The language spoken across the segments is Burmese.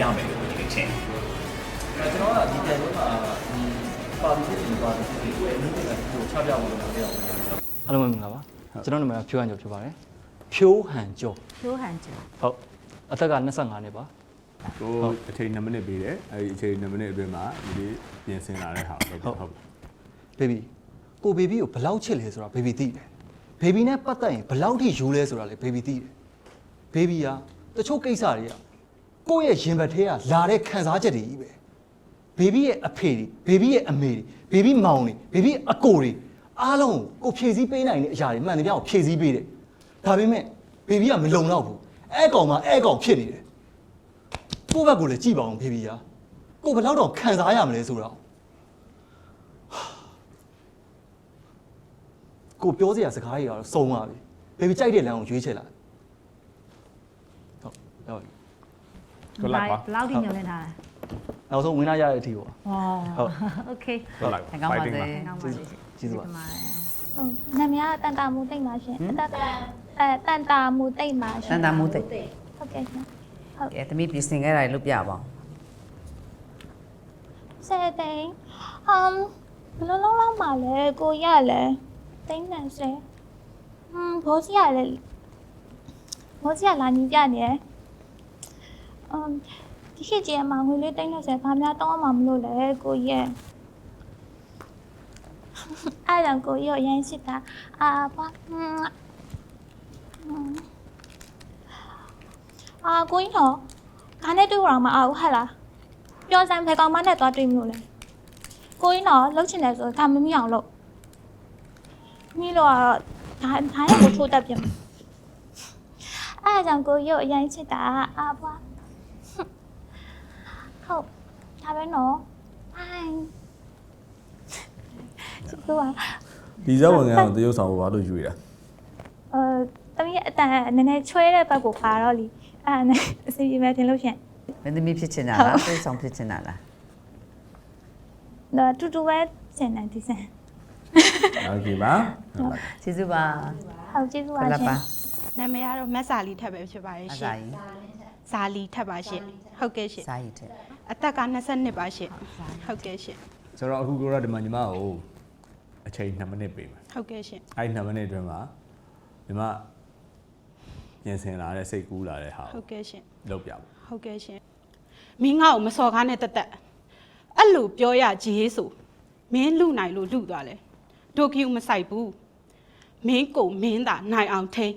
ရမယ်လို့ဒီလိုထင်တယ်အဲကျွန်တော်ကဒီပြန်လို့ကဒီပါတီဖြစ်ပြီးပါတီဖြစ်ပြီးကိုယ့်ရဲ့အမှုတွေကကိုချပြဖို့လုပ်တာပြောင်းတယ်အားလုံးပဲမင်္ဂလာပါကျွန်တော်နာမည်ကဖြိုးဟန်ကျော်ဖြစ်ပါတယ်ဖြိုးဟန်ကျော်ဖြိုးဟန်ကျော်ဟုတ်အသက်က25နှစ်ပါကိုအချိန်2မိနစ်ပေးတယ်အဲဒီအချိန်2မိနစ်အတွင်းမှာဒီလေးပြင်ဆင်လာတဲ့ဟာဟုတ်ဟုတ်ဟုတ်ဘေဘီကိုဘေဘီကိုဘယ်လောက်ချစ်လဲဆိုတာဘေဘီသိတယ်ဘေဘီနဲ့ပတ်သက်ရင်ဘယ်လောက်ထိယူလဲဆိုတာလေဘေဘီသိတယ်ဘေဘီကတချို့ကိစ္စတွေက ကိုယ့်ရဲ့ရင်ဘတ်ထဲကလာတဲ့ခံစားချက်တွေကြီးပဲဘေဘီရဲ့အဖေတွေဘေဘီရဲ့အမေတွေဘေဘီမောင်တွေဘေဘီအကိုတွေအားလုံးကိုဖြည့်ဆည်းပေးနိုင်တဲ့အရာတွေမှန်တယ်ပြောင်းဖြည့်ဆည်းပေးတယ်ဒါပေမဲ့ဘေဘီကမလုံတော့ဘူးအဲ့ကောင်မှအဲ့ကောင်ဖြစ်နေတယ်ကိုယ့်ဘက်ကိုလည်းကြည့်ပါအောင်ဖေဖေရာကိုဘယ်တော့တော့ခံစားရမလဲဆိုတော့ကိုပြောစရာစကားတွေကတော့စုံပါပြီဖေဖေကြိုက်တဲ့လမ်းကိုရွေးချယ်လိုက်ဟုတ်ဟုတ် Good luck ပါ ဘယ်လောက်ထိညှို့လဲထားလဲနောက်ဆုံးဝင်လာရတဲ့အထိပေါ့။ဟုဟုတ် တ် Okay ဟုတ်လား ထိုင်ကောင်းပါစေ fighting ပါ ကောင်းပါစေရှင်ကျေးဇူးပါ တင်ပါတယ် ဟုတ်နာမည်ကတန်တာမူသိမ့်ပါရှင်တန်တာအဲတန်တာမူသိမ့်ပါရှင်တန်တာမိုးသိဟုတ်ကဲ့ရှင်ဟုတ်ကဲသမီးပြင်ဆင်ခဲ့တာတွေလုပ်ပြပါအောင်ဆယ်သိန်းဟမ်ဘယ်လိုလုံးလောက်မှလဲကိုရလဲသိမ့်နဲ့ဆယ်ဟမ်ဘောစီရလဲဘောစီရလာညီပြနေတယ် မ်ဒီခေတ်ကြီးအမငွေလေးသိန်းနဲ့ဆယ်ဘာများတောင်းမှမလို့လဲကိုရဲ့အဲ့ဒါကိုရရမ်းရှိတာအာဘာဟမ်အာကိုကြီးတော့ဒါနဲ့တွေ့တော့မအောင်ဟဲ့လားပြောစမ်းဖယ်ကောင်မနဲ့သွားတွေ့မလို့လေကိုကြီးတော့လှုပ်ချင်တယ်ဆိုဒါမမိအောင်လုပ်မိလို့ကတော့ဒါဒါရကိုထိုးတတ်ပြန်အဲ့ဒါကြောင့်ကိုကြီးကိုအရင်ချစ်တာအာဘွား ဟုတ်ဒါပဲနော်အိုင်ချစ်တော့ ဒီဇက်ဝင်ကတော့တရုတ်ဆောင်ကိုဘာလို့ယူရတာ အဲတမီးအတန်နည်းနည်းချွဲတဲ့ဘက်ကိုပါတော့လीအဲ့ဒါနဲ့အစီအမံတင်လို့ရှရင် မင်းသမီးဖြစ်ချင်တာလားပြေဆောင်ဖြစ်ချင်တာလား ဒါတူတူပဲစင်တယ်ဒီစင် โอเคပါဟုတ်ပါ ကျေးဇူးပါ ဟုတ်ကျေးဇူး ခ ပါ လ ရှင် ပါ နာမည်ကတော့မက်စာလီထက်ပဲဖြစ်ပါတယ် အ ရှ စာ င် ရင် ဇာလီထက်ပါရှင်ဟုတ်ကဲ့ရှင် စာရည်ထက် အသက်က22ပါရှင်ဟုတ်ကဲ့ရှင်ဆိုတော့အခုကိုရဒီမှာညီမကိုအချိန်2မိနစ်ပေးမယ်ဟုတ်ကဲ့ရှင်အဲဒီ2မိနစ်အတွင်းမှာညီမပြင်ဆင်လာတဲ့စိတ်ကူးလာတဲ့ဟာဟုကိုတ်ကဲ့ရှင်လုပ်ပြပါဟုတ်ကဲ့ရှင်မင်းငါ့ကိုမစော်ကားနဲ့တက်တက်အဲ့လိုပြောရကြီးဆိုမင်းလူနိုင်လို့လူသွားလဲဒိုကီယူမဆိုင်ဘူးမင်းကိုမင်းသာနိုင်အောင်ထိန်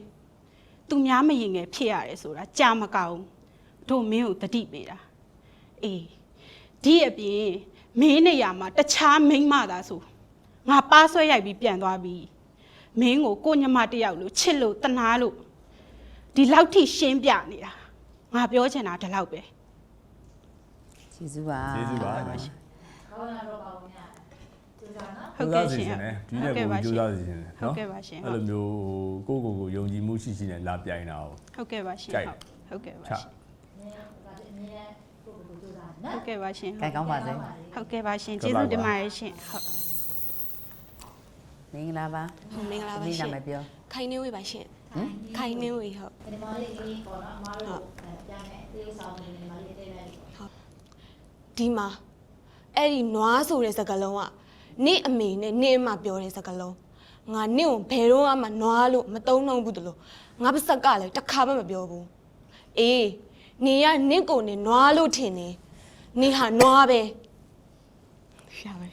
သူများမရင်ငယ်ဖြစ်ရတယ်ဆိုတာကြာမကောင်းတို့မင်းကိုတတိပေးတာ အေးဒီအပြင်မင်းနေရာမှာတခြားမိန်းမသာဆိုငါပါဆွဲရိုက်ပြီးပြန်သွားပြီမင်းကိုကိုညမတစ်ယောက်လို့ချစ်လို့တနာလို့ဒီလောက်ထိရှင်းပြနေတာငါပြောချင်တာဒီလောက်ပဲကျေးဇူးပါကျေးဇူးပါဟုတ်ကဲ့ရှင်ဒီတဲ့ကိုကြိုးစားစီခြင်းတယ်ဟုတ်နော်ကဲ့ပါရှင်အဲ့လိုမျိုးဟိုကိုယ့်ကိုယ်ကိုယုံကြည်မှုရှိရှိနဲ့လာပြိုင်တာကိုဟုတ်ကဲ့ပါရှင်ကြိုက်ဟုတ်ကဲ့ပါချရှင် ဟုတ်ကဲ့ပါရှင်ကဲကောင်းပါစေဟုတ်ကဲ့ပါရှင်ကျေးဇူးတင်ပါတယ်ရှင်ဟုတ်မင်္ဂလာပါဟုတ်မင်္ဂလာသမပါီးရှနာင်မည်ပြောခိုင်နေဝေးပါရှင်ခိုင်နေဝေးဟုတ်ဒီမှာအဲ့ဒီနွားဆိုတဲ့စကားလုံးကနင့်အမေနဲ့နင့်အမပြောတဲ့စကားလုံးငါနင့်ကိုဘယ်တော့မှနွားလို့မတုံးနှုံဘူးတလို့ငါပါစက်ကလည်းတစ်ခါမှမပြောဘူးအေးနေရနင့်ကိုနေနွားလို့ထင်နေ နေဟာနွားပဲရပါမယ်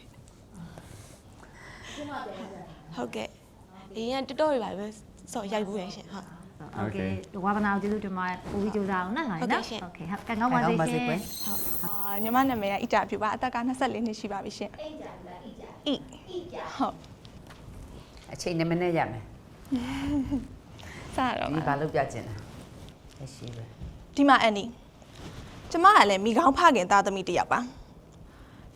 ဟုတ်ကဲ့အရင်ကတော်တော်ရပါပဲစော်ရိုက်ဘူးရဲ့ရှင်ဟုတ် โอเคဝါသနာကိုကျေးဇူးတင်ပါတယ်ပူပြီးကြိုးစားအောင်နော်လာ ဟုတ် နော် ကဲ့ရှင် โอเคဟုတ်ကဲကောင်းပါစေရှင် ဟုတ် အာညီမနာမည်ကအီတာဖြူပါအသက်က24နှစ်ရှိပါပြီရှင်အီတာအီတာအီဟုတ် အချိန်2မိနစ်ရမယ် စတော့ ဒီဘာလုပ်ပြချင်တာလက်ရှိပဲ ဒီမှာအန်နီ ကျမကလည်းမိကောင်းဖခင်သားသမီးတစ်ယောက်ပါ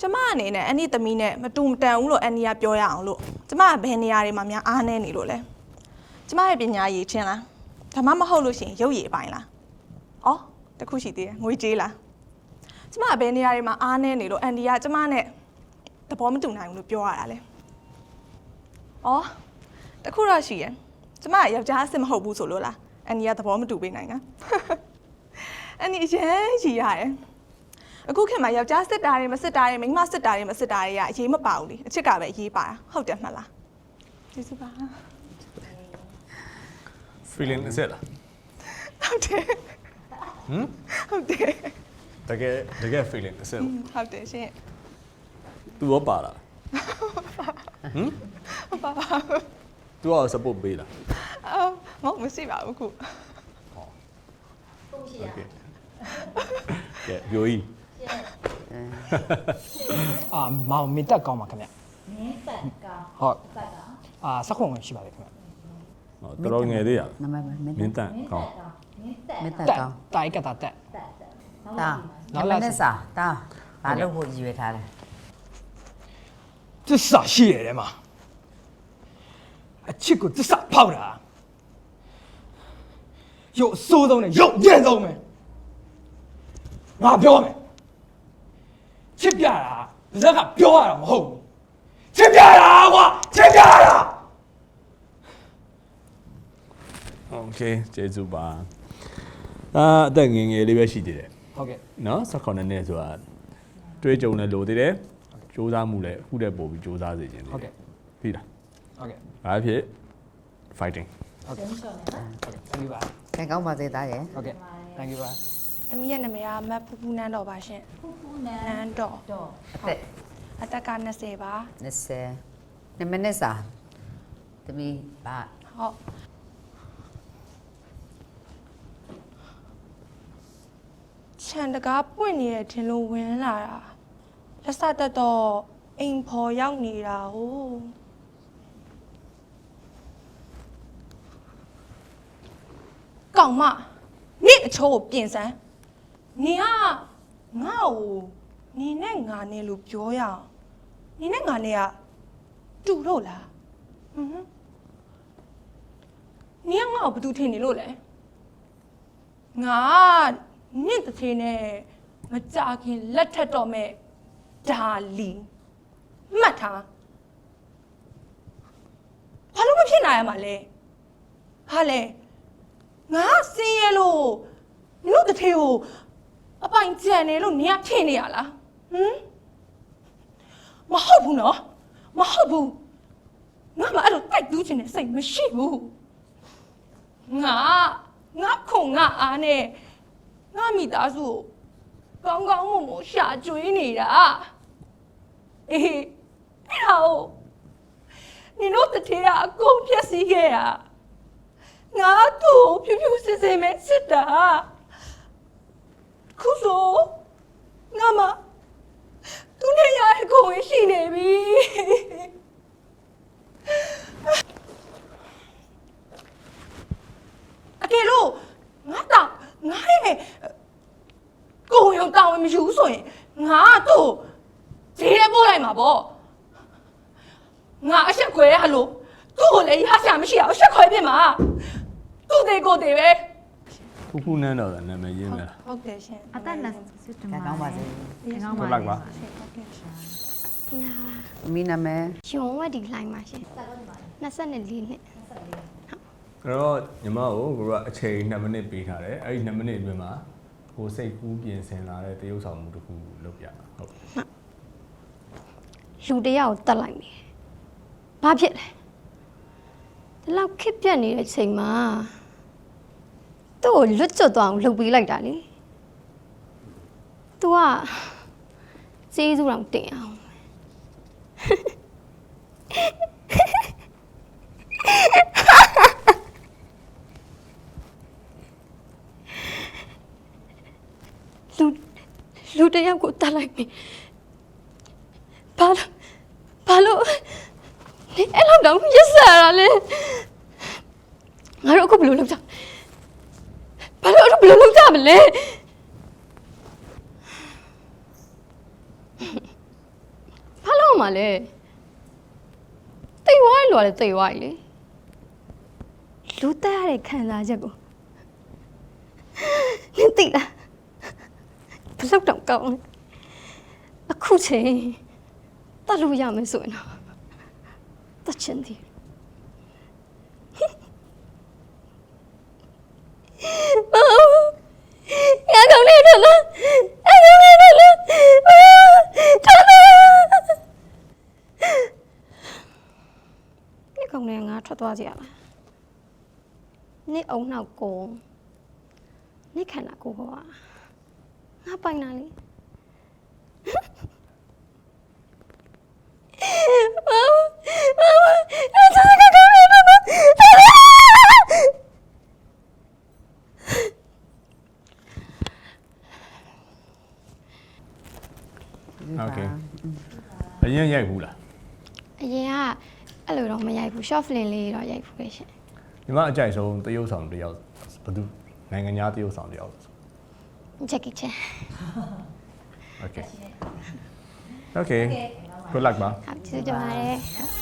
ကျမအနေနဲ့အန်နီသမီးနဲ့မတူမတန်ဘူးလို့အန်နီကပြောရအောင်လို့ကျမကဘယ်နေရာတွေမှာများအားနေနေလို့လဲကျမရဲ့ပညာရည်ချင်းလားဒါမှမဟုတ်လို့ရှိရင်ရုပ်ရည်အပိုင်းလားဩတစ်ခုရှိသေးတယ်ငွေကြေးလားကျမကဘယ်နေရာတွေမှာအားနေနေလို့အန်ဒီကကျမနဲ့သဘောမတူနိုင်ဘူးလို့ပြောရတာလဲဩတစ်ခုတော့ရှိရယ်ကျမကယောက်ျားအစ်စ်မဟုတ်ဘူးဆိုလို့လားအန်ဒီကသဘောမတူပေးနိုင်တာ အဲ့ဒီအရင်ရည်ရတယ်အခုခင်မှာယောက်ျားစစ်တာတွေမစစ်တာတွေမိန်းမစစ်တာတွေမစစ်တာတွေကအရေးမပါဘူးလေအချစ်ကပဲအရေးပါတာဟုတ်တယ်မှတ်လားကျေးဇူးပါ feeling အစ်စ်လားဟုတ်တယ်ဟမ်ဟုတ်တယ်တကယ်တကယ် feeling အစ်စ်ဟုတ်တယ်ရှင် तू ရောပါလားဟမ်ဟုတ်ပါပါဘူး तू ရော support ပေးလားအော်မဟုတ်မရှိပါဘူးခုဟုတ်ရှိရ okay ကဲပြိုကြီးအာမောင်မင်းတက်ကောင်းပါခင်ဗျမင်းတက်ကောင်းဟုတ်အာစက်ခွန်ဝင်ရှိပါလေခင်ဗျဟောတော်တော်ငယ်သေးရနမမမင်းမင်းတန်ကောင်းမင်းတက်ကောင်းတိုင်ကတာတက်တာနောက်နလာမနဲ့စာတာဘာလို့ဖို့ရည်ရွယ်ထားလဲသစ္စာရှိရတယ်မှာအချစ်ကိုသစ္စာဖောက်တာရုပ်အစိုးဆုံးနဲ့ရုပ်အကျဉ်းဆုံးပဲ ငါပြောမယ်ချစ်ပြတာဗဇက်ကပြောရတာမဟုတ်ဘူးချစ်ပြတာကွာချစ်ပြတာ โอเคကျေးဇူးပါအာအသက်ငယ်ငယ်လေးပဲရှိသေးတယ် ဟုတ်ကဲ့ နော်16နှစ်ဆိုတာတွေးကြုံတယ်လို့သေးတယ်စူးစမ်းမှုလည်းအခုတည်းပို့ပြီးစူးစမ်းစေခြင်း ဟုတ်ကဲ့ ပြီလား ဟုတ်ကဲ့ ဘာဖြစ် fighting ဟုတ်ကဲ့ဟုတ်ကဲ့ thank you ပါ ကဲကောင်းပါသေးသားရဲ့ ဟုတ်ကဲ့ thank you ပါ အမီးရဲ့နာမည်ကမတ်ဖူဖူနန်းတော်ပါရှင်ဖူဖူနန်းတော်အသက်အသက်က20ပါ20နမနဲ့စာသမီးဘာဟုတ်ခြံတကားပွင့်နေတယ်ထင်လို့ဝင်လာတာလက်စတက်တော့အိမ်ဖော်ရောက်နေတာဟိုကောင်မနေအချိုးကိုပြင်စမ်း နေကငါ့ကိုနေနဲ့ငါနဲ့လို့ပြောရအောင်နေနဲ့ငါနဲ့ကတူတော့လားဟမ်နင်ကငါ့ကိုဘာတူထင်နေလို့လဲငါနင့်တစ်သေးနဲ့မကြခင်လက်ထက်တော့မဲ့ဒါလီမှတ်ထားဘာလို့မဖြစ်နိုင်ရမှာလဲဟာလဲငါစင်းရဲလို့နင်တို့တစ်သေးကို အပိုင်ကျန်နေလို့နင်ကထင်နေရလားဟမ်မဟုတ်ဘူးနော်မဟုတ်ဘူးငါမအဲ့လိုတိုက်တူးချင်တဲ့စိတ်မရှိဘူးငါငါခုံငါအားနဲ့ငါမိသားစုကိုကောင်းကောင်းမွန်မွန်ရှာကျွေးနေတာအေးအဲ့ဒါကိုနင်တို့တထေးကအကုန်ပြက်စီးခဲ့တာငါသူ့ကိုဖြူဖြူစင်စင်ပဲစစ်တာ ခုဆိုငါမသူနဲ့ရတဲ့ကိုဝင်ရှိနေပြီအကယ်လို့ငါတောင်ငါရဲ့ကိုယ်ရုံတောင်းဝင်မယူဆိုရင်ငါကသူ့ဈေးထဲပို့လိုက်မှာပေါ့ငါအဆက်ခွဲရလို့သူ့ကိုလည်းရဆရာမရှိအောင်အဆက်ခွဲပြမှာသူ့သေးကိုယ်သေးပဲ ဖူးဖူးနန်းတော့နာမည်ရင်းမလား ဟုတ်တယ်ရှင်အသက်လက်စွတ်တကဲမကောင်းပါစေကောင်းဟုတ်ပါလားကွာငါသမီးနာမည်ယုံဝက်ဒီလိုင်းပါရှင်24နှစ်အဲ့တော့ညီမကိုကိုကအချိန်2မိနစ်ပေးထားတယ်အဲ့ဒီ2မိနစ်အတွင်းမှာကိုစိတ်ကူးပြင်ဆင်လာတဲ့တရုပ်ဆောင်မှုတစ်ခုလုပ်ပြမှာဟုတ်လူတစ်ယောက်ကိုတတ်လိုက်ပြီဘာဖြစ်လဲဒီလောက်ခက်ပြက်နေတဲ့အချိန်မှာ သူ့ကိုလွတ်ကျွတ်သွားအောင်လှုပ်ပေးလိုက်တာလေ तू ကစေးစုတော်တင်အောင်လူလူတစ်ယောက်ကိုတတ်လိုက်ပြီဘာလို့ဘာလို့နေအဲ့လောက်တော့ရစရတာလဲငါတို့အခုဘယ်လိုလုပ်ကြဘာလို့အခု ဘယ်လိုလုပ်ကြမလဲဘာလို့မလဲတိတ်ဝိုင်းလော်လေတိတ်ဝိုင်းလေလူတက်ရတဲ့ခံစားချက်ကိုနင်သိလားဘယ်လောက်တော့ကောင်းလဲအခုချိန်တတ်လို့ရမယ်ဆိုရင်တော့တတ်ချင်တ သွားကြရလားနေ့အုံနောက်ကိုနေ့ခန္ဓာကိုယ်ဟောอ่ะငါပိုင်တာလေ โอเคအရင်ရိုက်ဘူးလား အရင်က အဲ့လိုတော့မရိုက်ဘူး short film လေးတော့ရိုက်ဘူးပဲရှင်ညီမအကြိုက်ဆုံးတရုပ်ဆောင်တစ်ယောက်ဘယ်သူနိုင်ငံခြားတရုပ်ဆောင်တစ်ယောက် Jackie Chan Okay Okay good luck ပါဟုတ်ကျေးဇူးတင်ပါတယ်